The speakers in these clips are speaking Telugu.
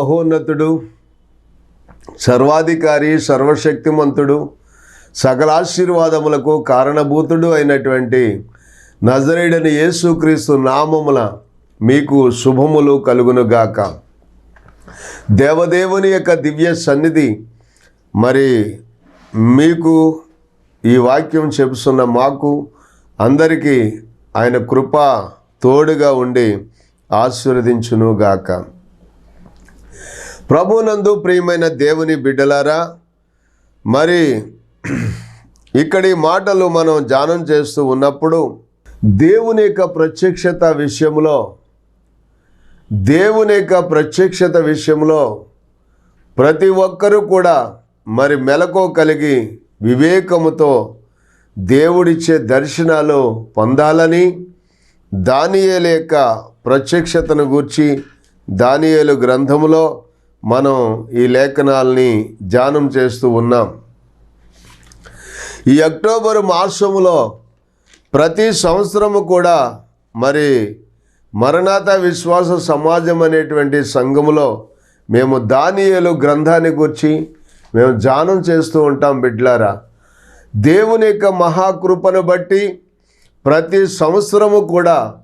మహోన్నతుడు సర్వాధికారి సర్వశక్తిమంతుడు సకలాశీర్వాదములకు కారణభూతుడు అయినటువంటి నజరేడని యేసుక్రీస్తు నామముల మీకు శుభములు కలుగునుగాక. దేవదేవుని యొక్క దివ్య సన్నిధి మరి మీకు ఈ వాక్యం చెబుతున్న మాకు అందరికీ ఆయన కృప తోడుగా ఉండి ఆశీర్వదించునుగాక. ప్రభునందు ప్రియమైన దేవుని బిడ్డలారా మరి ఇక్కడి మాటలు మనం ధ్యానం చేస్తూ ఉన్నప్పుడు దేవుని యొక్క ప్రత్యక్షత విషయంలో దేవుని యొక్క ప్రత్యక్షత విషయంలో ప్రతి ఒక్కరూ కూడా మరి మెలకు కలిగి వివేకముతో దేవుడిచ్చే దర్శనాలు పొందాలని దానియేల యొక్క ప్రత్యక్షతను గూర్చి దానియేలు గ్రంథములో మనం ఈ లేఖనాల్ని ధ్యానం చేస్తూ ఉన్నాం. ఈ అక్టోబర్ మాసంలో ప్రతి సంవత్సరము కూడా మరి మరణాత విశ్వాస సమాజం అనేటువంటి సంఘములో మేము దానియలు గ్రంథాన్ని గురించి మేము ధ్యానం చేస్తూ ఉంటాం బిడ్లారా. దేవుని యొక్క మహాకృపను బట్టి ప్రతి సంవత్సరము కూడా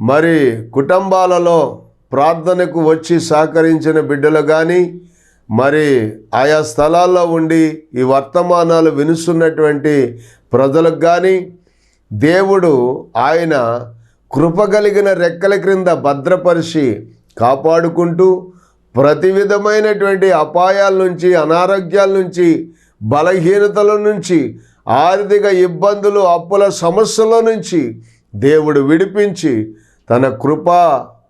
మరి కుటుంబాలలో ప్రార్థనకు వచ్చి సహకరించిన బిడ్డలు కానీ మరి ఆయా స్థలాల్లో ఉండి ఈ వర్తమానాలు వినుస్తున్నటువంటి ప్రజలకు కానీ దేవుడు ఆయన కృపగలిగిన రెక్కల క్రింద భద్రపరిచి కాపాడుకుంటూ ప్రతి విధమైనటువంటి అపాయాల నుంచి అనారోగ్యాల నుంచి బలహీనతల నుంచి ఆర్థిక ఇబ్బందులు అప్పుల సమస్యల నుంచి దేవుడు విడిపించి తన కృప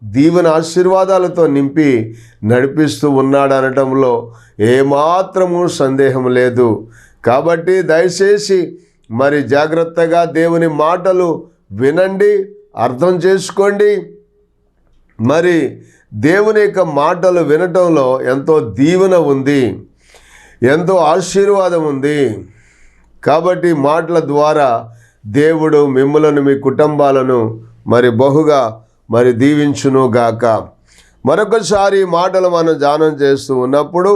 దీవెన ఆశీర్వాదాలతో నింపి నడిపిస్తూ ఉన్నాడు అనటంలో ఏమాత్రము సందేహం లేదు. కాబట్టి దయచేసి మరి జాగ్రత్తగా దేవుని మాటలు వినండి అర్థం చేసుకోండి. మరి దేవుని యొక్క మాటలు వినటంలో ఎంతో దీవెన ఉంది ఎంతో ఆశీర్వాదం ఉంది. కాబట్టి మాటల ద్వారా దేవుడు మిమ్మలను మీ కుటుంబాలను మరి బహుగా మరి దీవించును గాక. మరొకసారి మాటలు మనం ధ్యానం చేస్తూ ఉన్నప్పుడు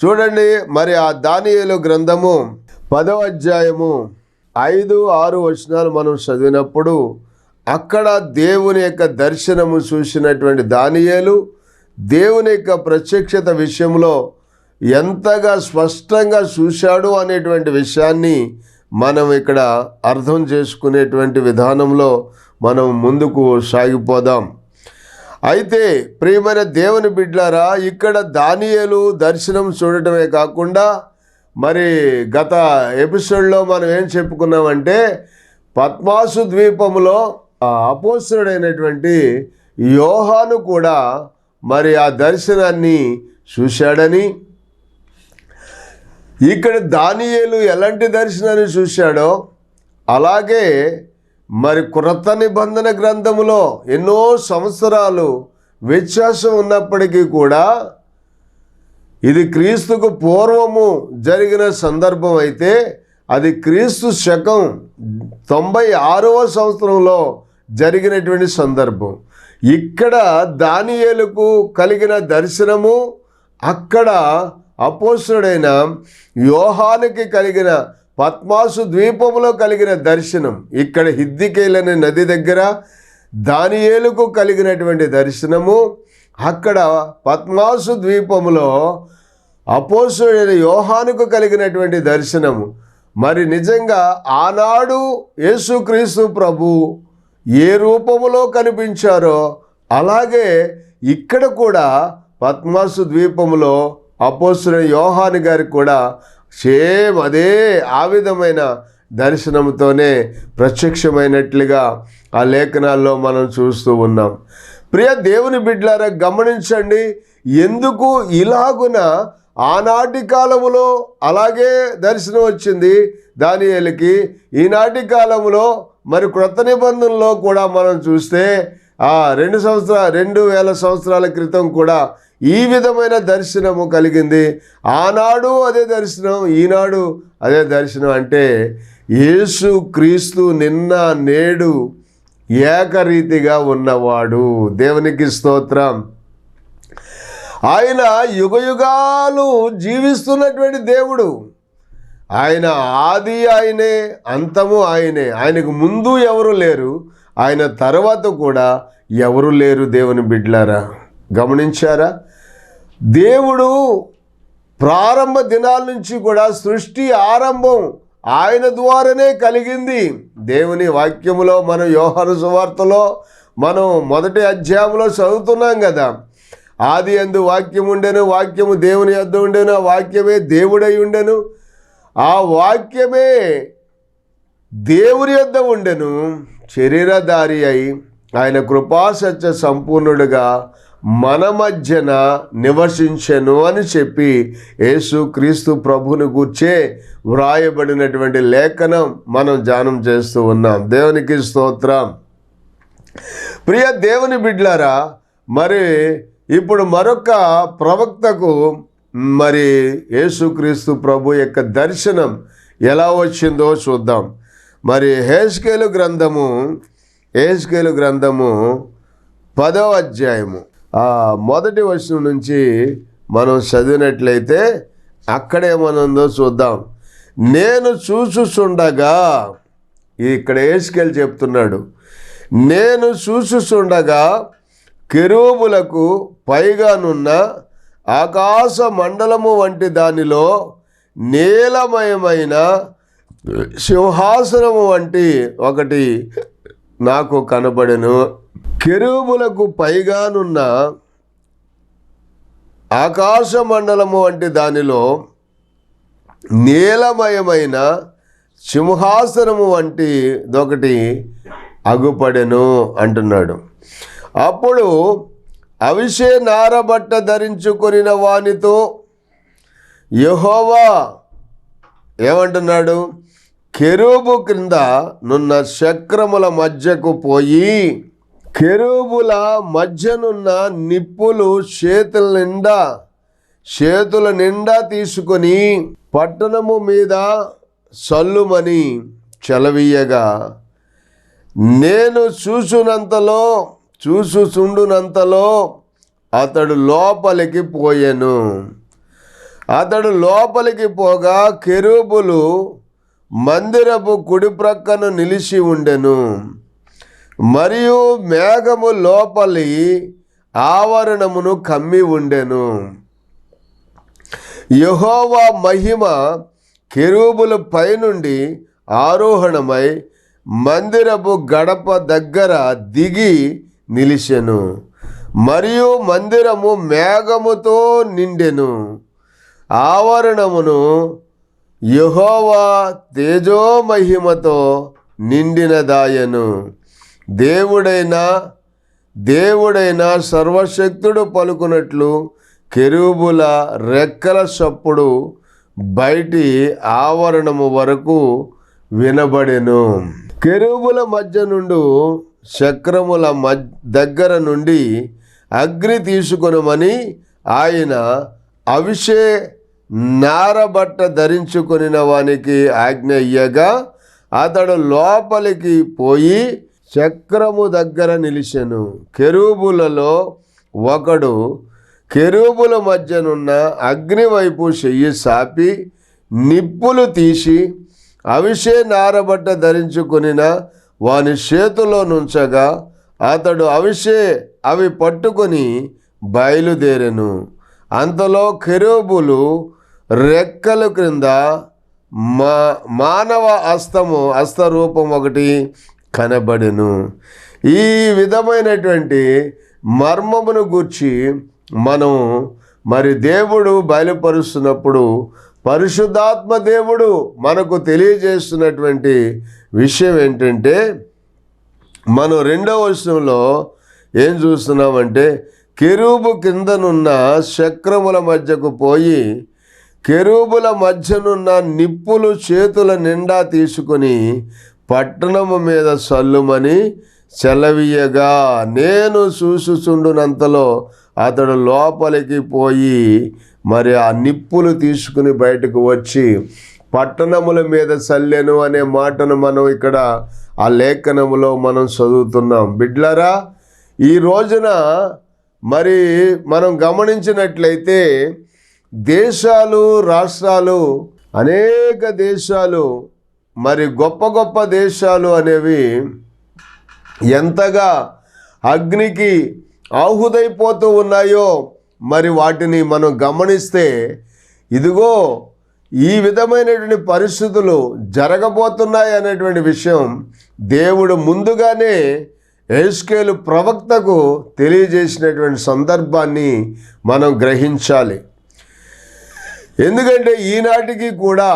చూడండి మరి ఆ దానియలు గ్రంథము పదవ అధ్యాయము ఐదు ఆరు వచనాలు మనం చదివినప్పుడు అక్కడ దేవుని యొక్క దర్శనము చూసినటువంటి దానియేలు దేవుని యొక్క ప్రత్యక్షత విషయంలో ఎంతగా స్పష్టంగా చూశాడు అనేటువంటి విషయాన్ని మనం ఇక్కడ అర్థం చేసుకునేటువంటి విధానంలో మనం ముందుకు సాగిపోదాం. అయితే ప్రియమైన దేవుని బిడ్లారా ఇక్కడ దానియలు దర్శనం చూడటమే కాకుండా మరి గత ఎపిసోడ్లో మనం ఏం చెప్పుకున్నామంటే పద్మాసు ద్వీపంలో ఆ యోహాను కూడా మరి ఆ దర్శనాన్ని చూశాడని ఇక్కడ దానియేలు ఎలాంటి దర్శనాన్ని చూశాడో అలాగే మరి క్రొత్త నిబంధన గ్రంథములో ఎన్నో సంవత్సరాలు వ్యత్యాసం ఉన్నప్పటికీ కూడా ఇది క్రీస్తుకు పూర్వము జరిగిన సందర్భం అయితే అది క్రీస్తు శకం తొంభై ఆరవ సంవత్సరంలో జరిగినటువంటి సందర్భం. ఇక్కడ దానియేలకు కలిగిన దర్శనము అక్కడ అపోసుడైన వ్యూహానికి కలిగిన పద్మాసు ద్వీపములో కలిగిన దర్శనం. ఇక్కడ హిద్దికేలనే నది దగ్గర దానియేలుకు కలిగినటువంటి దర్శనము. అక్కడ పద్మాసు ద్వీపములో అపోసుడైన యోహానుకు కలిగినటువంటి దర్శనము. మరి నిజంగా ఆనాడు యేసుక్రీస్తు ప్రభు ఏ రూపములో కనిపించారో అలాగే ఇక్కడ కూడా పద్మాసు ద్వీపములో అపోసిన యోహాను గారికి కూడా సేమ్ అదే ఆ విధమైన దర్శనంతోనే ప్రత్యక్షమైనట్లుగా ఆ లేఖనాల్లో మనం చూస్తూ ఉన్నాం. ప్రియ దేవుని బిడ్డలారా గమనించండి ఎందుకు ఇలాగున ఆనాటి కాలములో అలాగే దర్శనం వచ్చింది దానియలకి? ఈనాటి కాలంలో మరి క్రొత్త నిబంధనలో కూడా మనం చూస్తే రెండు సంవత్సరాలు రెండు వేల సంవత్సరాల క్రితం కూడా ఈ విధమైన దర్శనము కలిగింది. ఆనాడు అదే దర్శనం ఈనాడు అదే దర్శనం అంటే యేసు క్రీస్తు నిన్న నేడు ఏకరీతిగా ఉన్నవాడు. దేవునికి స్తోత్రం. ఆయన యుగయుగాలు జీవిస్తున్నటువంటి దేవుడు. ఆయన ఆది ఆయనే అంతము ఆయనే. ఆయనకు ముందు ఎవరు లేరు. ఆయన తర్వాత కూడా ఎవరు లేరు దేవుని బిడ్లారా? గమనించారా? దేవుడు ప్రారంభ దినాల నుంచి కూడా సృష్టి ఆరంభం ఆయన ద్వారానే కలిగింది. దేవుని వాక్యములో మనం యోహాను సువార్తలో మనం మొదటి అధ్యాయంలో చదువుతున్నాం కదా. ఆది ఎందు వాక్యం ఉండెను వాక్యము దేవుని యొద్ద ఉండెను ఆ వాక్యమే దేవుడై ఉండెను. ఆ వాక్యమే దేవుని యొద్ద ఉండెను. శరీరధారి అయి ఆయన కృపాసత్య సంపూర్ణుడుగా మన మధ్యన నివసించెను అని చెప్పి యేసు క్రీస్తు ప్రభుని గూర్చే వ్రాయబడినటువంటి లేఖనం మనం ధ్యానం చేస్తూ ఉన్నాం. దేవునికి స్తోత్రం. ప్రియ దేవుని బిడ్లారా మరి ఇప్పుడు మరొక ప్రవక్తకు మరి యేసుక్రీస్తు ప్రభు యొక్క దర్శనం ఎలా వచ్చిందో చూద్దాం. మరి హేస్కేలు గ్రంథము హేస్కేలు గ్రంథము పదవ అధ్యాయము. ఆ మొదటి వర్షం నుంచి మనం చదివినట్లయితే అక్కడేమనుందో చూద్దాం. నేను చూచుచుండగా ఇక్కడ ఏసుకెళ్ళి చెప్తున్నాడు. నేను చూచుచుండగా కెరూబులకు పైగానున్న ఆకాశ మండలము వంటి దానిలో నీలమయమైన సింహాసనము వంటి ఒకటి నాకు కనబడెను. కెరూబులకు పైగానున్న ఆకాశ మండలము వంటి దానిలో నీలమయమైన సింహాసనము వంటి ఒకటి అగుపడెను అంటున్నాడు. అప్పుడు అవిషే నారబట్ట ధరించుకొనిన వానితో యహోవా ఏమంటున్నాడు? కెరూబు క్రింద నున్న చక్రముల మధ్యకు పోయి కెరూబుల మధ్యనున్న నిప్పులు చేతుల నిండా చేతుల నిండా తీసుకొని పట్టణము మీద సల్లుమని చెలవీయగా. నేను చూసునంతలో చూసుచుండునంతలో అతడు లోపలికి పోయెను. అతడు లోపలికి పోగా కెరూబులు మందిరపు కుడి ప్రక్కన నిలిచి ఉండెను. మరియు మేఘము లోపలి ఆవరణమును కమ్మి ఉండెను. యహోవా మహిమ కెరూబుల పైనుండి ఆరోహణమై మందిరపు గడప దగ్గర దిగి నిలిచెను. మరియు మందిరము మేఘముతో నిండెను. ఆవరణమును యహోవా తేజోమహిమతో నిండినదాయను. దేవుడైన దేవుడైన సర్వశక్తుడు పలుకున్నట్లు కెరూబుల రెక్కల చప్పుడు బయటి ఆవరణము వరకు వినబడెను. కెరూబుల మధ్య నుండి చక్రముల మధ్య దగ్గర నుండి అగ్ని తీసుకొనమని ఆయన అభిషే నారబట్ట ధరించుకుని వానికి ఆజ్ఞ ఇయ్యగా అతడు లోపలికి పోయి చక్రము దగ్గర నిలిచెను. కెరూబులలో ఒకడు కెరూబుల మధ్యనున్న అగ్నివైపు చెయ్యి సాపి నిప్పులు తీసి అవిషే నారబట్ట ధరించుకునిన వాని చేతిలో నుంచగా అతడు అవిషే అవి పట్టుకొని బయలుదేరెను. అంతలో కెరూబులు రెక్కల క్రింద మా మానవ హస్తము హస్తరూపం ఒకటి కనబడును. ఈ విధమైనటువంటి మర్మమును గూర్చి మనం మరి దేవుడు బయలుపరుస్తున్నప్పుడు పరిశుద్ధాత్మ దేవుడు మనకు తెలియజేస్తున్నటువంటి విషయం ఏంటంటే మనం రెండవ వర్షంలో ఏం చూస్తున్నామంటే కెరూబు కిందనున్న చక్రముల మధ్యకు పోయి కెరూబుల మధ్యనున్న నిప్పులు చేతుల నిండా తీసుకుని పట్టణము మీద సల్లుమని సెలవీయగా. నేను చూసుచుండునంతలో అతడు లోపలికి పోయి మరి ఆ నిప్పులు తీసుకుని బయటకు వచ్చి పట్టణముల మీద చల్లెను అనే మాటను మనం ఇక్కడ ఆ లేఖనములో మనం చదువుతున్నాం. బిడ్లరా ఈ రోజున మరి మనం గమనించినట్లయితే దేశాలు రాష్ట్రాలు అనేక దేశాలు మరి గొప్ప గొప్ప దేశాలు అనేవి ఎంతగా అగ్నికి ఆహుదైపోతూ ఉన్నాయో మరి వాటిని మనం గమనిస్తే ఇదిగో ఈ విధమైనటువంటి పరిస్థితులు జరగబోతున్నాయి అనేటువంటి విషయం దేవుడు ముందుగానే ఏస్కేలు ప్రవక్తకు తెలియజేసినటువంటి సందర్భాన్ని మనం గ్రహించాలి. ఎందుకంటే ఈనాటికి కూడా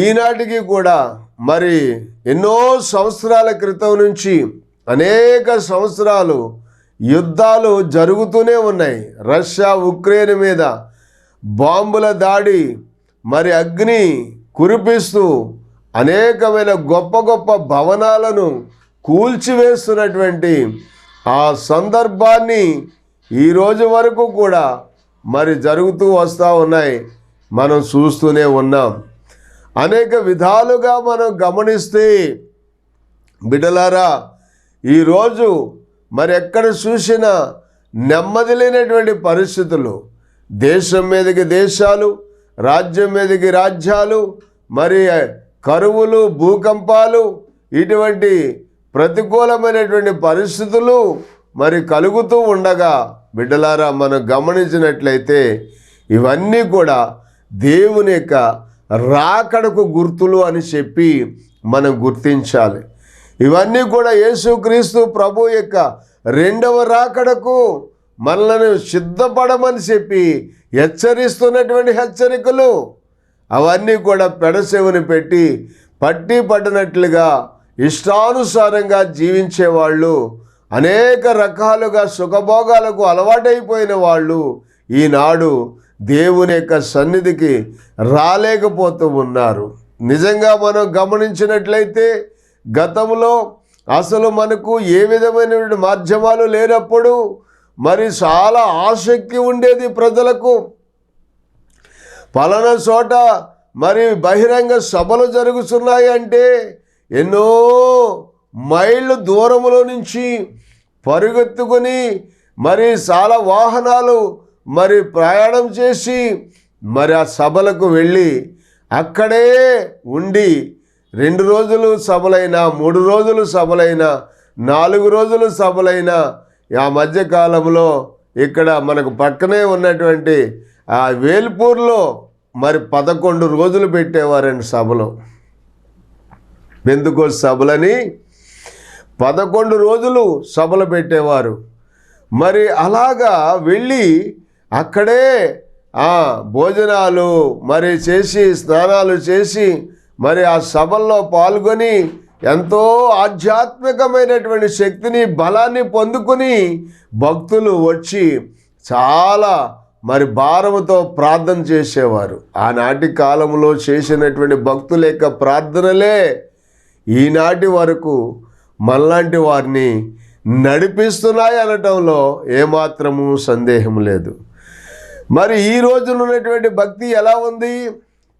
ఈనాటికి కూడా మరి ఎన్నో సంవత్సరాల క్రితం నుంచి అనేక సంవత్సరాలు యుద్ధాలు జరుగుతూనే ఉన్నాయి. రష్యా ఉక్రెయిన్ మీద బాంబుల దాడి మరి అగ్ని కురిపిస్తూ అనేకమైన గొప్ప గొప్ప భవనాలను కూల్చివేస్తున్నటువంటి ఆ సందర్భాన్ని ఈ రోజు వరకు కూడా మరి జరుగుతూ వస్తూ ఉన్నాయి. మనం చూస్తూనే ఉన్నాం. అనేక విధాలుగా మనం గమనిస్తే బిడలారా ఈరోజు మరి ఎక్కడ చూసినా నెమ్మది లేనటువంటి పరిస్థితులు. దేశం మీదకి దేశాలు రాజ్యం మీదకి రాజ్యాలు మరి కరువులు భూకంపాలు ఇటువంటి ప్రతికూలమైనటువంటి పరిస్థితులు మరి కలుగుతూ ఉండగా బిడ్డలారా మనం గమనించినట్లయితే ఇవన్నీ కూడా దేవుని యొక్క రాకడకు గుర్తులు అని చెప్పి మనం గుర్తించాలి. ఇవన్నీ కూడా యేసుక్రీస్తు ప్రభు యొక్క రెండవ రాకడకు మనలను సిద్ధపడమని చెప్పి హెచ్చరిస్తున్నటువంటి హెచ్చరికలు. అవన్నీ కూడా పెడసెవుని పెట్టి పట్టి పడినట్లుగా ఇష్టానుసారంగా జీవించేవాళ్ళు అనేక రకాలుగా సుఖభోగాలకు అలవాటైపోయిన వాళ్ళు ఈనాడు దేవుని యొక్క సన్నిధికి రాలేకపోతూ ఉన్నారు. నిజంగా మనం గమనించినట్లయితే గతంలో అసలు మనకు ఏ విధమైన మాధ్యమాలు లేనప్పుడు మరి చాలా ఆసక్తి ఉండేది ప్రజలకు. పలానా చోట మరి బహిరంగ సభలు జరుగుతున్నాయి అంటే ఎన్నో మైళ్ళు దూరంలో నుంచి పరుగెత్తుకొని మరి చాలా వాహనాలు మరి ప్రయాణం చేసి మరి ఆ సభలకు వెళ్ళి అక్కడే ఉండి రెండు రోజులు సభలైనా మూడు రోజులు సభలైనా నాలుగు రోజులు సభలైనా ఆ మధ్యకాలంలో ఇక్కడ మనకు పక్కనే ఉన్నటువంటి ఆ వేల్పూర్లో మరి పదకొండు రోజులు పెట్టేవారండి సభలు. ఎందుకో సభలని? పదకొండు రోజులు సభలు పెట్టేవారు. మరి అలాగా వెళ్ళి అక్కడే ఆ భోజనాలు మరి చేసి స్నానాలు చేసి మరి ఆ సభల్లో పాల్గొని ఎంతో ఆధ్యాత్మికమైనటువంటి శక్తిని బలాన్ని పొందుకుని భక్తులు వచ్చి చాలా మరి భారముతో ప్రార్థన చేసేవారు. ఆనాటి కాలంలో చేసినటువంటి భక్తుల యొక్క ప్రార్థనలే ఈనాటి వరకు మనలాంటి వారిని నడిపిస్తున్నాయి అనటంలో ఏమాత్రము సందేహం లేదు. మరి ఈ రోజున ఉన్నటువంటి భక్తి ఎలా ఉంది?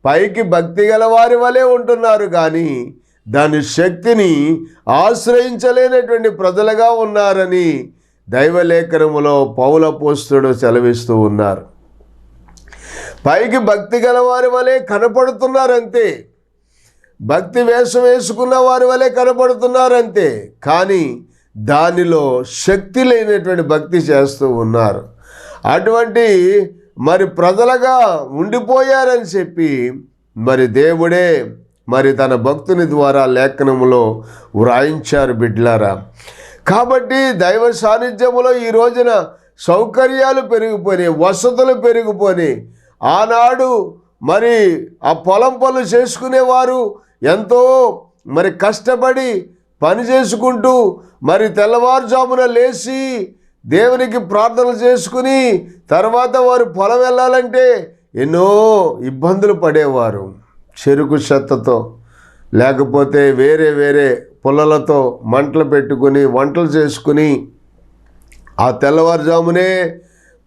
పైకి భక్తి గల వారి వలె ఉంటున్నారు కానీ దాని శక్తిని ఆశ్రయించలేనటువంటి ప్రజలుగా ఉన్నారని దైవలేఖనములో పౌల పోస్తుడు సెలవిస్తూ ఉన్నారు. పైకి భక్తి గల వారి వలె కనపడుతున్నారంతే. భక్తి వేషం వేసుకున్న వారి వలె కనపడుతున్నారంతే. కానీ దానిలో శక్తి లేనటువంటి భక్తి చేస్తూ ఉన్నారు. అటువంటి మరి ప్రజలుగా ఉండిపోయారని చెప్పి మరి దేవుడే మరి తన భక్తుని ద్వారా లేఖనములో వ్రాయించారు బిడ్లారా. కాబట్టి దైవ సాన్నిధ్యంలో ఈ రోజున సౌకర్యాలు పెరిగిపోయినాయి వసతులు పెరిగిపోయినాయి. ఆనాడు మరి ఆ పొలం పనులు చేసుకునేవారు ఎంతో మరి కష్టపడి పని చేసుకుంటూ మరి తెల్లవారుజామున లేచి దేవునికి ప్రార్థనలు చేసుకుని తర్వాత వారు పొలం వెళ్ళాలంటే ఎన్నో ఇబ్బందులు పడేవారు. చెరుకు చెత్తతో లేకపోతే వేరే వేరే పుల్లలతో మంటలు పెట్టుకుని వంటలు చేసుకుని ఆ తెల్లవారుజామునే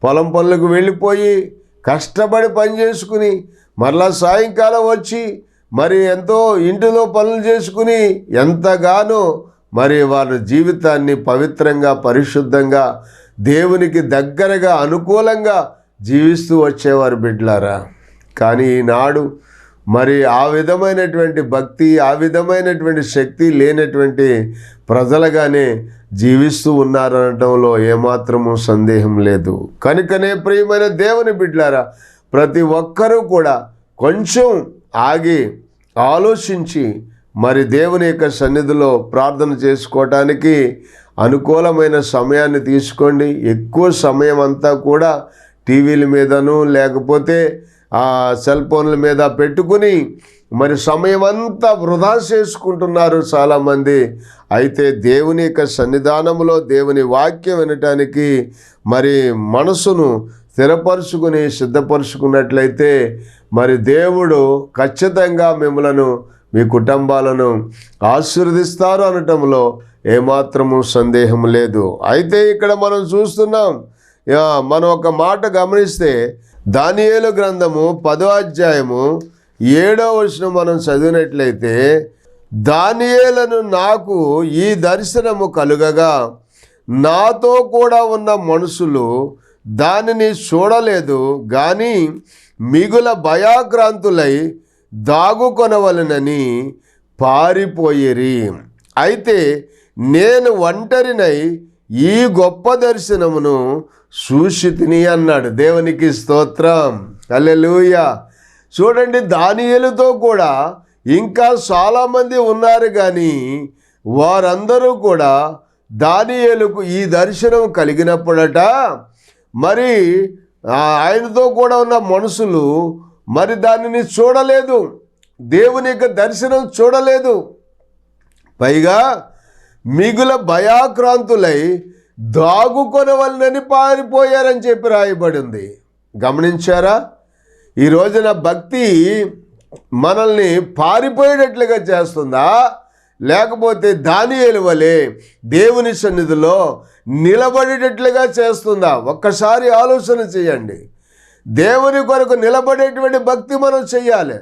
పొలం పనులకు వెళ్ళిపోయి కష్టపడి పని చేసుకుని మరలా సాయంకాలం వచ్చి మరి ఎంతో ఇంటిలో పనులు చేసుకుని ఎంతగానో మరి వారి జీవితాన్ని పవిత్రంగా పరిశుద్ధంగా దేవునికి దగ్గరగా అనుకూలంగా జీవిస్తూ వచ్చేవారు బిడ్లారా కానీ ఈనాడు మరి ఆ విధమైనటువంటి భక్తి ఆ విధమైనటువంటి శక్తి లేనటువంటి ప్రజలుగానే జీవిస్తూ ఉన్నారనటంలో ఏమాత్రము సందేహం లేదు. కనుకనే ప్రియమైన దేవుని బిడ్లారా ప్రతి ఒక్కరూ కూడా కొంచెం ఆగి ఆలోచించి మరి దేవుని యొక్క సన్నిధిలో ప్రార్థన చేసుకోవటానికి అనుకూలమైన సమయాన్ని తీసుకోండి. ఎక్కువ సమయం అంతా కూడా టీవీల మీదను లేకపోతే ఆ సెల్ ఫోన్ల మీద పెట్టుకుని మరి సమయం అంతా వృధా చేసుకుంటున్నారు చాలామంది. అయితే దేవుని యొక్క సన్నిధానంలో దేవుని వాక్యం వినటానికి మరి మనసును స్థిరపరుచుకుని సిద్ధపరుచుకున్నట్లయితే మరి దేవుడు ఖచ్చితంగా మిమ్మలను మీ కుటుంబాలను ఆశీర్వదిస్తారు అనటంలో ఏమాత్రము సందేహం లేదు. అయితే ఇక్కడ మనం చూస్తున్నాం మనం ఒక మాట గమనిస్తే దానియేలు గ్రంథము పదో అధ్యాయము ఏడో వచనం మనం చదివినట్లయితే దానియేలను నాకు ఈ దర్శనము కలుగగా నాతో కూడా ఉన్న మనుషులు దానిని చూడలేదు కానీ మిగుల భయాక్రాంతులై దాగుకొనవలనని పారిపోయేరి. అయితే నేను ఒంటరినై ఈ గొప్ప దర్శనమును సూషితిని అన్నాడు. దేవునికి స్తోత్రం. అల్లెలూయ చూడండి దానియలతో కూడా ఇంకా చాలామంది ఉన్నారు కానీ వారందరూ కూడా దానియేలుకు ఈ దర్శనం కలిగినప్పుడట మరి ఆయనతో కూడా ఉన్న మనుషులు మరి దానిని చూడలేదు. దేవుని యొక్క దర్శనం చూడలేదు. పైగా మిగుల భయాక్రాంతులై దాగుకొనవలనని పారిపోయారని చెప్పి రాయబడింది. గమనించారా? ఈ రోజున భక్తి మనల్ని పారిపోయేటట్లుగా చేస్తుందా? లేకపోతే దానియేలు వలె దేవుని సన్నిధిలో నిలబడేటట్లుగా చేస్తుందా? ఒక్కసారి ఆలోచన చేయండి. దేవుని కొరకు నిలబడేటువంటి భక్తి మనం చెయ్యాలి.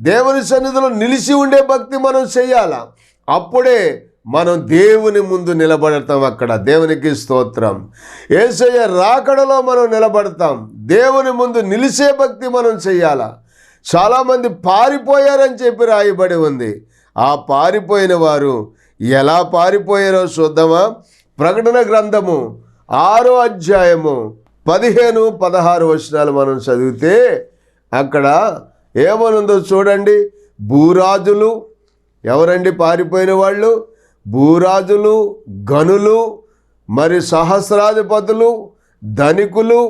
దేవుని సన్నిధిలో నిలిచి ఉండే భక్తి మనం చెయ్యాల? అప్పుడే మనం దేవుని ముందు నిలబడతాం అక్కడ. దేవునికి స్తోత్రం. ఏసయ్య రాకడలో మనం నిలబడతాం. దేవుని ముందు నిలిచే భక్తి మనం చెయ్యాలా? చాలామంది పారిపోయారని చెప్పి రాయబడి ఉంది. ఆ పారిపోయిన వారు ఎలా పారిపోయారో చూద్దామా? ప్రకటన గ్రంథము ఆరో అధ్యాయము పదిహేను పదహారు వచనాలు మనం చదివితే అక్కడ ఏమనుందో చూడండి. భూరాజులు ఎవరండి పారిపోయిన వాళ్ళు? భూరాజులు గనులు మరి సహస్రాధిపతులు ధనికులు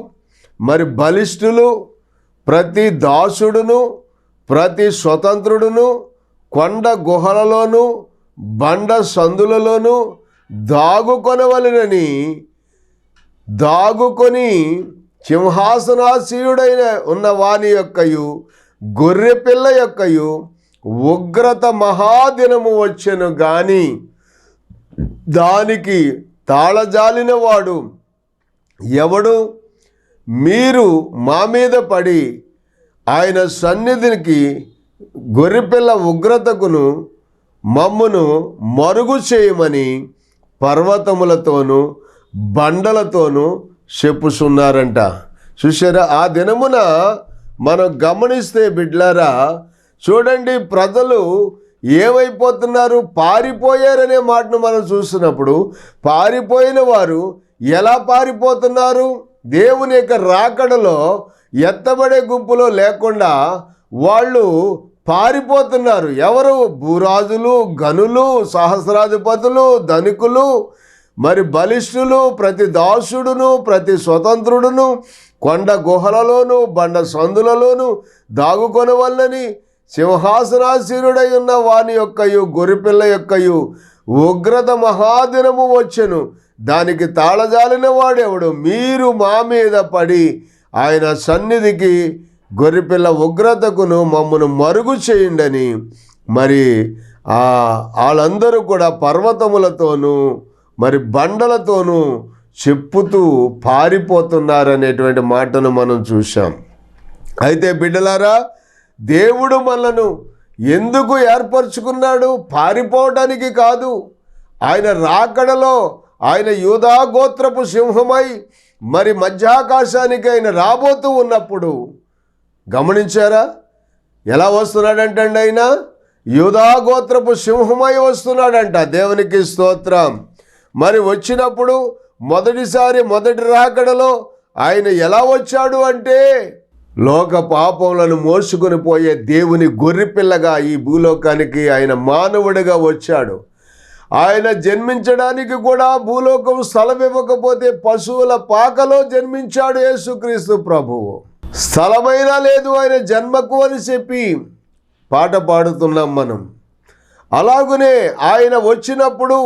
మరి బలిష్ఠులు ప్రతి దాసుడును ప్రతి స్వతంత్రుడును కొండ గుహలలోను బండ సందులలోను దాగుకొనవలనని దాగుకొని సింహాసనాశీయుడైన ఉన్న వాని యొక్కయు గొర్రె పిల్ల యొక్కయు ఉగ్రత మహాదినము వచ్చెను గాని దానికి తాళజాలిన వాడు ఎవడు? మీరు మా మీద పడి ఆయన సన్నిధికి గొర్రెపిల్ల ఉగ్రతకును మమ్మును మరుగు చేయమని పర్వతములతోనూ బండలతోనూ చెప్పుచున్నారంట చూసారా ఆ దినమున మనం గమనిస్తే బిడ్లారా చూడండి ప్రజలు ఏమైపోతున్నారు? పారిపోయారనే మాటను మనం చూసినప్పుడు పారిపోయిన వారు ఎలా పారిపోతున్నారు? దేవుని యొక్క రాకడలో ఎత్తబడే గుంపులో లేకుండా వాళ్ళు పారిపోతున్నారు. ఎవరు? భూరాజులు గనులు సహస్రాధిపతులు ధనికులు మరి బలిష్ఠులు ప్రతి దాసుడును ప్రతి స్వతంత్రుడును కొండ గుహలలోను బండ సందులలోను దాగుకొనవల్లని సింహాసనాశీరుడై ఉన్న వాని యొక్కయు గొరిపిల్ల యొక్కయు ఉగ్రత మహాదినము వచ్చెను. దానికి తాళజాలిన వాడెవడు? మీరు మా మీద పడి ఆయన సన్నిధికి గొరిపిల్ల ఉగ్రతకును మమ్మను మరుగు చేయండని. మరి వాళ్ళందరూ కూడా పర్వతములతోనూ మరి బండలతోనూ చెప్పుతూ పారిపోతున్నారనేటువంటి మాటను మనం చూసాం అయితే బిడ్డలారా దేవుడు మనను ఎందుకు ఏర్పరచుకున్నాడు? పారిపోవడానికి కాదు. ఆయన రాకడలో ఆయన యూదా గోత్రపు సింహమై మరి మధ్యాకాశానికి ఆయన రాబోతూ ఉన్నప్పుడు గమనించారా? ఎలా వస్తున్నాడంటండి ఆయన? యూదా గోత్రపు సింహమై వస్తున్నాడంట. దేవునికి స్తోత్రం. మరి వచ్చినప్పుడు మొదటిసారి మొదటి రాకడలో ఆయన ఎలా వచ్చాడు అంటే లోక పాపములను మోసుకొని పోయే దేవుని గొర్రెపిల్లగా ఈ భూలోకానికి ఆయన మానవుడిగా వచ్చాడు. ఆయన జన్మించడానికి కూడా భూలోకం స్థలం ఇవ్వకపోతే పశువుల పాకలో జన్మించాడు యేసుక్రీస్తు ప్రభువు. స్థలమైనా లేదు ఆయన జన్మకు అని చెప్పి పాట పాడుతున్నాం మనం. అలాగునే ఆయన వచ్చినప్పుడు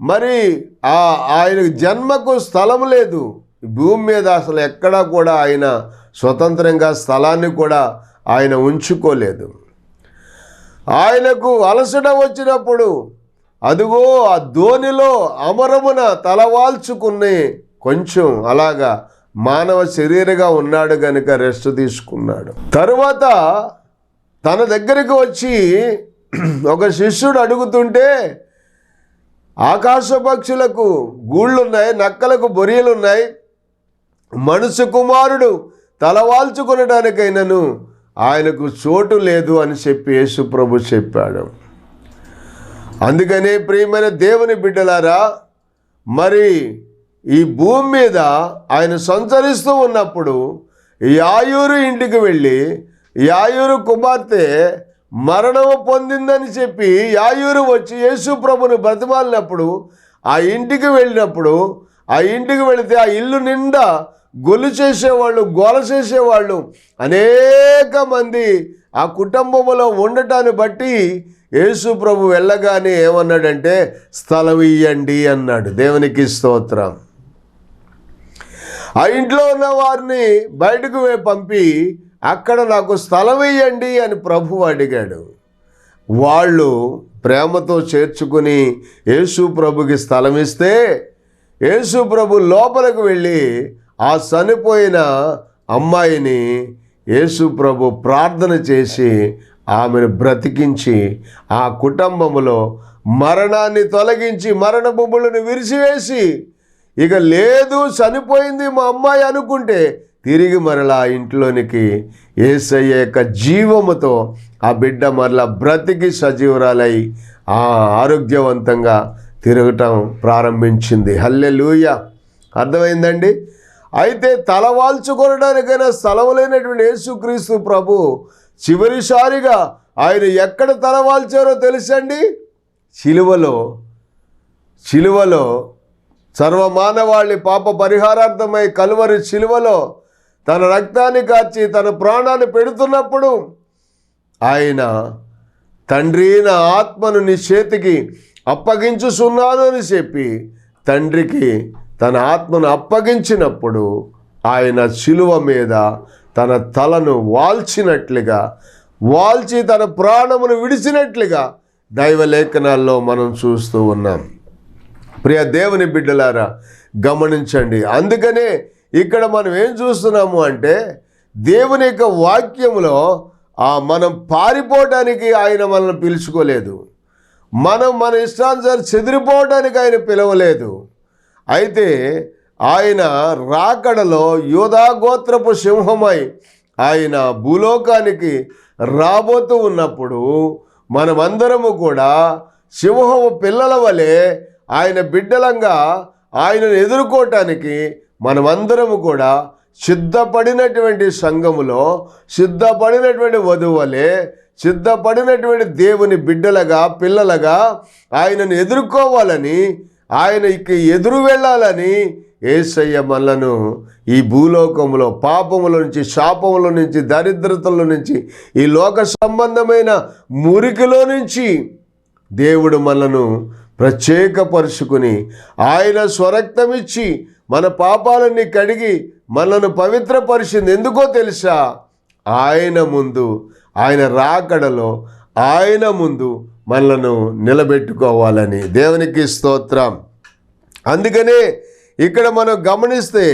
మరి ఆ ఆయన జన్మకు స్థలం లేదు. భూమి మీద అసలు ఎక్కడా కూడా ఆయన స్వతంత్రంగా స్థలాన్ని కూడా ఆయన ఉంచుకోలేదు. ఆయనకు అలసట వచ్చినప్పుడు అదిగో ఆ ధోనిలో అమరమున తలవాల్చుకుని కొంచెం అలాగా మానవ శరీరగా ఉన్నాడు గనుక రెస్ట్ తీసుకున్నాడు. తరువాత తన దగ్గరికి వచ్చి ఒక శిష్యుడు అడుగుతుంటే ఆకాశ పక్షులకు గూళ్ళున్నాయి నక్కలకు బొరియలున్నాయి. మనుషు కుమారుడు తలవాల్చుకునడానికైనను ఆయనకు చోటు లేదు అని చెప్పి యేసుప్రభు చెప్పాడు. అందుకనే ప్రియమైన దేవుని బిడ్డలారా మరి ఈ భూమి మీద ఆయన సంచరిస్తూ ఉన్నప్పుడు యాయూరు ఇంటికి వెళ్ళి యాయూరు కుమార్తె మరణము పొందిందని చెప్పి యాయూరు వచ్చి యేసు ప్రభుని బ్రతిమాలినప్పుడు ఆ ఇంటికి వెళ్ళినప్పుడు ఆ ఇంటికి వెళితే ఆ ఇల్లు నిండా గొలు చేసేవాళ్ళు గోల చేసేవాళ్ళు. అనేక మంది ఆ కుటుంబంలో ఉండటాన్ని బట్టి యేసు ప్రభు వెళ్ళగానే ఏమన్నాడంటే స్థలం ఇయ్యండి అన్నాడు. దేవునికి స్తోత్రం. ఆ ఇంట్లో ఉన్న వారిని బయటకు పంపి అక్కడ నాకు స్థలం ఇయ్యండి అని ప్రభువు అడిగాడు. వాళ్ళు ప్రేమతో చేర్చుకుని యేసు ప్రభుకి స్థలం ఇస్తే యేసు ప్రభు లోపలికి వెళ్ళి ఆ చనిపోయిన అమ్మాయిని యేసు ప్రభు ప్రార్థన చేసి ఆమెను బ్రతికించి ఆ కుటుంబంలో మరణాన్ని తొలగించి మరణ బొమ్మలను విరిసివేసి ఇక లేదు చనిపోయింది మా అమ్మాయి అనుకుంటే తిరిగి మరలా ఆ ఇంట్లోనికి ఏసయ్య యొక్క జీవముతో ఆ బిడ్డ మరలా బ్రతికి సజీవురాలై ఆ ఆరోగ్యవంతంగా తిరగటం ప్రారంభించింది. హల్లె లూయ అర్థమైందండి? అయితే తలవాల్చుకొనడానికైనా స్థలం లేనటువంటి యేసుక్రీస్తు ప్రభు చివరిసారిగా ఆయన ఎక్కడ తలవాల్చారో తెలుసండి? చిలువలో చిలువలో సర్వమానవాళి పాప పరిహారార్థమై కలువరి చిలువలో తన రక్తాన్ని కాచి తన ప్రాణాన్ని పెడుతున్నప్పుడు ఆయన తండ్రి నా ఆత్మను నీ చేతికి అప్పగించుచున్నాను అని చెప్పి తండ్రికి తన ఆత్మను అప్పగించినప్పుడు ఆయన శిలువ మీద తన తలను వాల్చినట్లుగా వాల్చి తన ప్రాణమును విడిచినట్లుగా దైవలేఖనాల్లో మనం చూస్తూ ఉన్నాం. ప్రియ దేవుని బిడ్డలారా గమనించండి. అందుకనే ఇక్కడ మనం ఏం చూస్తున్నాము అంటే దేవుని యొక్క వాక్యంలో మనం పారిపోవడానికి ఆయన మనల్ని పిలుచుకోలేదు. మనం మన ఇష్టానుసారి చెదిరిపోవడానికి ఆయన పిలవలేదు. అయితే ఆయన రాకడలో యోధాగోత్రపు సింహమై ఆయన భూలోకానికి రాబోతూ ఉన్నప్పుడు మనమందరము కూడా సింహము పిల్లల వలె ఆయన బిడ్డలంగా ఆయనను ఎదుర్కోవటానికి మనమందరము కూడా సిద్ధపడినటువంటి సంఘములో సిద్ధపడినటువంటి వధువలే సిద్ధపడినటువంటి దేవుని బిడ్డలుగా పిల్లలుగా ఆయనను ఎదుర్కోవాలని ఆయనకి ఎదురు వెళ్ళాలని ఏసయ్య మనలను ఈ భూలోకములో పాపముల నుంచి శాపముల నుంచి దరిద్రతల నుంచి ఈ లోక సంబంధమైన మురికిలో నుంచి దేవుడు మనలను ప్రత్యేకపరుచుకుని ఆయన స్వరక్తమిచ్చి మన పాపాలన్నీ కడిగి మనను పవిత్రపరిచింది ఎందుకో తెలుసా? ఆయన ముందు ఆయన రాకడలో ఆయన ముందు మనలను నిలబెట్టుకోవాలని దేవునికి స్తోత్రం. అందుకనే ఇక్కడ మనం గమనిస్తే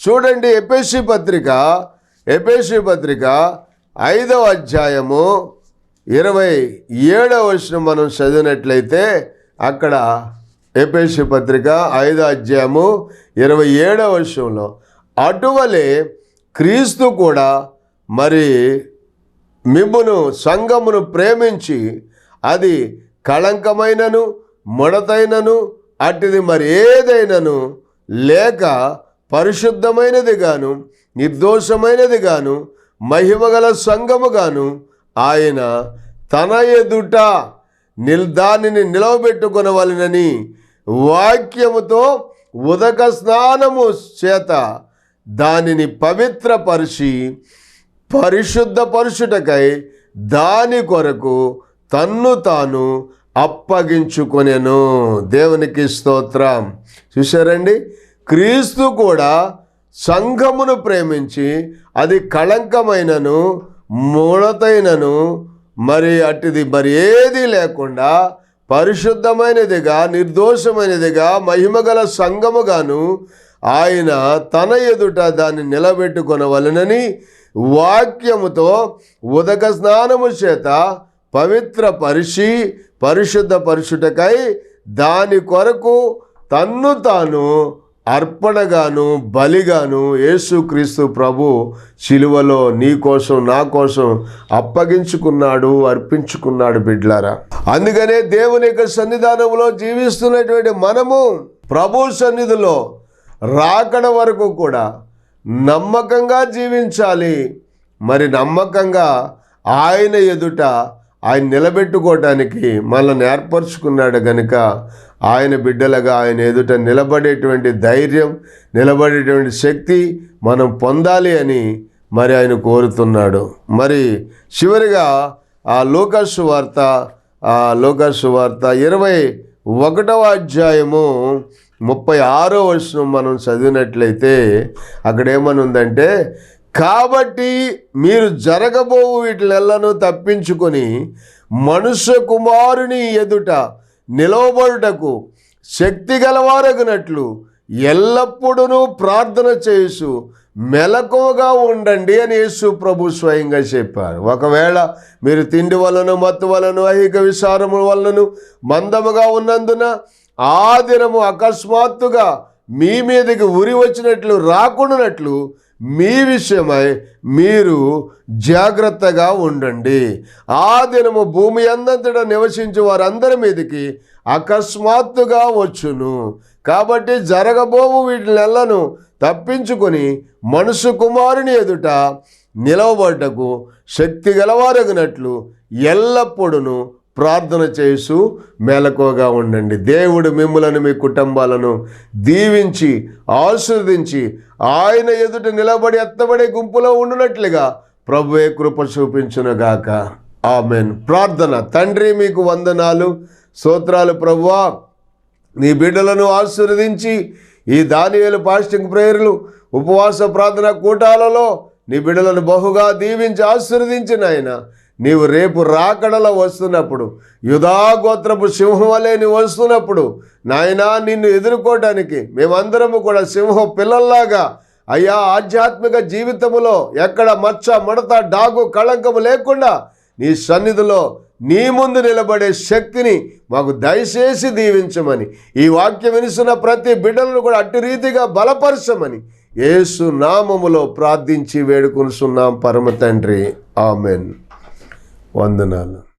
చూడండి ఎపేసి పత్రిక ఎపేసి పత్రిక ఐదవ అధ్యాయము ఇరవై ఏడవ వచనం మనం చదివినట్లయితే అక్కడ ఎపేసి పత్రిక ఐదో అధ్యాయము ఇరవై ఏడవ వర్షంలో అటువలే క్రీస్తు కూడా మరి మిమ్మును సంఘమును ప్రేమించి అది కళంకమైనను ముడతైనను అట్టిది మరి ఏదైనను లేక పరిశుద్ధమైనది గాను నిర్దోషమైనది గాను మహిమగల సంఘము గాను ఆయన తన ఎదుట నిల్ దానిని నిలవబెట్టుకునవలనని వాక్యముతో ఉదక స్నానము చేత దానిని పవిత్రపరిచి పరిశుద్ధపరుచుటకై దాని కొరకు తన్ను తాను అప్పగించుకొనెను. దేవునికి స్తోత్రం. చూశారండి? క్రీస్తు కూడా సంఘమును ప్రేమించి అది కళంకమైనను మూలతైనను మరి అటుది మరి ఏది లేకుండా పరిశుద్ధమైనదిగా నిర్దోషమైనదిగా మహిమగల సంగముగాను ఆయన తన ఎదుట దాన్ని నిలబెట్టుకొనవలనని వాక్యముతో ఉదక స్నానము చేత పవిత్ర పరిశి పరిశుద్ధ పరుషుటకై దాని కొరకు తన్ను తాను అర్పణగాను బలిగాను యేసుక్రీస్తు ప్రభు శిలువలో నీ కోసం నా కోసం అప్పగించుకున్నాడు అర్పించుకున్నాడు బిడ్లారా. అందుకనే దేవుని యొక్క సన్నిధానంలో జీవిస్తున్నటువంటి మనము ప్రభు సన్నిధిలో రాకడ వరకు కూడా నమ్మకంగా జీవించాలి. మరి నమ్మకంగా ఆయన ఎదుట ఆయన నిలబెట్టుకోవటానికి మనల్ని ఏర్పరచుకున్నాడు గనుక ఆయన బిడ్డలుగా ఆయన ఎదుట నిలబడేటువంటి ధైర్యం నిలబడేటువంటి శక్తి మనం పొందాలి అని మరి ఆయన కోరుతున్నాడు. మరి చివరిగా ఆ లోకసు వార్త లోకాసు వార్త ఇరవై ఒకటవ అధ్యాయము ముప్పై ఆరో వర్షం మనం చదివినట్లయితే అక్కడ ఏమనుందంటే కాబట్టి మీరు జరగబోవు వీటిలెల్లను తప్పించుకొని మనుష్య కుమారుని ఎదుట నిలవబడుటకు శక్తి గలవారగినట్లు ఎల్లప్పుడూ ప్రార్థన చేసు మెలకువగా ఉండండి అని యేసు ప్రభు స్వయంగా చెప్పారు. ఒకవేళ మీరు తిండి వలన మత్తు వలన ఐహిక విసారము వలన మందముగా ఉన్నందున ఆ దినము అకస్మాత్తుగా మీ మీదకి ఉరి వచ్చినట్లు రాకుండానట్లు మీ విషయమై మీరు జాగ్రత్తగా ఉండండి. ఆ దినము భూమి అందంతటా నివసించే వారందరి మీదకి అకస్మాత్తుగా వచ్చును. కాబట్టి జరగబోవు వీటినెల్లను తప్పించుకొని మనుషు కుమారుని ఎదుట నిలవబడ్డకు శక్తి గలవారగినట్లు ఎల్లప్పుడూ ప్రార్థన చేసు మెలకువగా ఉండండి. దేవుడు మిమ్మలను మీ కుటుంబాలను దీవించి ఆశీర్వదించి ఆయన ఎదుట నిలబడి ఎత్తబడే గుంపులో ఉండునట్లుగా ప్రభువే కృప చూపించునుగాక. ఆమెన్. ప్రార్థన. తండ్రి మీకు వందనాలు. స్తోత్రాలు ప్రభువా. నీ బిడ్డలను ఆశీర్వదించి ఈ దానివేలు పాస్టింగ్ ప్రేయర్లు ఉపవాస ప్రార్థన కూటాలలో నీ బిడ్డలను బహుగా దీవించి ఆశీర్వదించిన ఆయన నీవు రేపు రాకడలో వస్తున్నప్పుడు యుధాగోత్రపు సింహం వలె నీవు వస్తున్నప్పుడు నాయనా నిన్ను ఎదుర్కోవడానికి మేమందరము కూడా సింహం పిల్లల్లాగా అయ్యా ఆధ్యాత్మిక జీవితములో ఎక్కడ మచ్చ మడత డాగు కళంకము లేకుండా నీ సన్నిధిలో నీ ముందు నిలబడే శక్తిని మాకు దయచేసి దీవించమని. ఈ వాక్యం వినిస్తున్న ప్రతి బిడ్డలను కూడా అట్టి రీతిగా బలపరచమని. యేసు నామములో ప్రార్థించి వేడుకొనుసున్నాం పరమ తండ్రి. ఆమెన్. వందనాలు.